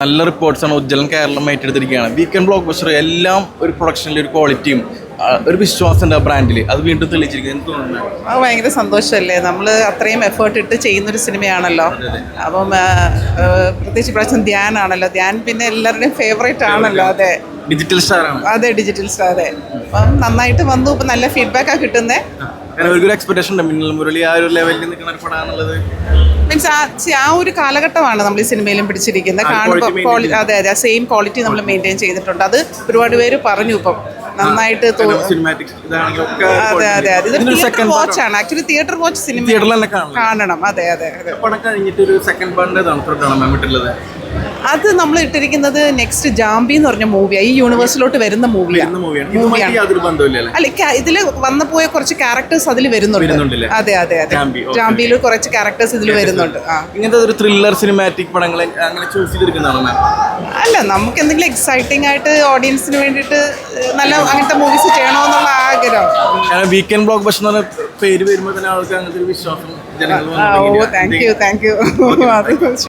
നല്ല റിപ്പോർട്ട്സാണ് ഉജ്ജ്വലൻ കേരളം ഏറ്റെടുത്തിരിക്കുകയാണ്. വീക്കെൻഡ് ബ്ലോക്ക് ബസ്റ്റർ എല്ലാം ഒരു പ്രൊഡക്ഷനിൽ ഒരു ക്വാളിറ്റിയും ഒരു വിശ്വാസം ഉണ്ട് ആ ബ്രാൻഡിൽ അത് വീണ്ടും തെളിയിച്ചിരിക്കുന്നത് അത് ഭയങ്കര സന്തോഷമല്ലേ നമ്മൾ അത്രയും എഫേർട്ട് ഇട്ട് ചെയ്യുന്നൊരു സിനിമയാണല്ലോ അപ്പം പ്രത്യേകിച്ച് ആണല്ലോ. ധ്യാനാണല്ലോ ധ്യാൻ പിന്നെ എല്ലാവരുടെയും ഫേവറേറ്റ് ആണല്ലോ. അതെ. ഡിജിറ്റൽ സ്റ്റാർ അതെ ഡിജിറ്റൽ സ്റ്റാർ അതെ. അപ്പം നന്നായിട്ട് വന്നു. ഇപ്പം നല്ല ഫീഡ്ബാക്കാണ് കിട്ടുന്നത് കാരണം ഒരു എക്സ്പെക്ടേഷൻ ഉണ്ട്. മിന്നൽ മുരളി ആ ഒരു ലെവലിൽ നിൽക്കുന്ന ഒരു മീൻസ് ആ ഒരു കാലഘട്ടമാണ് നമ്മൾ ഈ സിനിമയിലും പിടിച്ചിരിക്കുന്നത്. കാണുമ്പോൾ അതെ അതെ സെയിം ക്വാളിറ്റി നമ്മൾ മെയിന്റെയിൻ ചെയ്തിട്ടുണ്ട്. അത് ഒരുപാട് പേര് പറഞ്ഞു ഇപ്പം. നന്നായിട്ട് തോ- സിനിമാറ്റിക്സ് ഇതാണെങ്കിലും ഒക്കെ അതെ അതെ അതെ. ഇത് തിയേറ്റർ second വാച്ച് ആണ്. ആക്ച്വലി തിയേറ്റർ വാച്ച് സിനിമ തിയേറ്ററിൽ തന്നെ കാണണം. കാണണം. അതെ അതെ അതെ. പടം കഴിഞ്ഞിട്ട് ഒരു സെക്കൻഡ് പാർട്ടിന്റെ തണുത്തോട്ടാണ് മാം വിട്ടുള്ളത് അത് നമ്മൾ ഇട്ടിരിക്കുന്നത് നെക്സ്റ്റ് ജാംബി എന്ന് പറഞ്ഞ മൂവിയാണ് ഈ യൂണിവേഴ്സിലോട്ട് വരുന്ന മൂവിയാണ് മൂവിയാണ് അല്ല ഇതിൽ വന്നു പോയ കുറച്ച് ക്യാരക്ടേഴ്സ് അതിൽ വരുന്നുണ്ട്. അതെ അതെ അതെ. ജാമ്പിയിൽ ജാംബിയിൽ കുറച്ച് ക്യാരക്ടേഴ്സ് ഇതിൽ വരുന്നുണ്ട്. ഇങ്ങനത്തെ ഒരു ത്രില്ലർ സിനിമാറ്റിക് പടങ്ങൾ അങ്ങനെ ചൂസ് ചെയ്തെടുക്കുന്നതാണ് അല്ല നമുക്ക് എന്തെങ്കിലും എക്സൈറ്റിംഗ് ആയിട്ട് ഓഡിയൻസിന് വേണ്ടിയിട്ട് നല്ല അങ്ങനത്തെ മൂവീസ് ചെയ്യണമെന്നുള്ള ആഗ്രഹം. വീക്കെൻഡ് ബ്ലോക്ക് ബസ് എന്ന് പറഞ്ഞ പേര് വരുമ്പോൾ തന്നെ ആൾക്ക് അങ്ങനത്തെ ഒരു വിശ്വാസം oh thank you thank U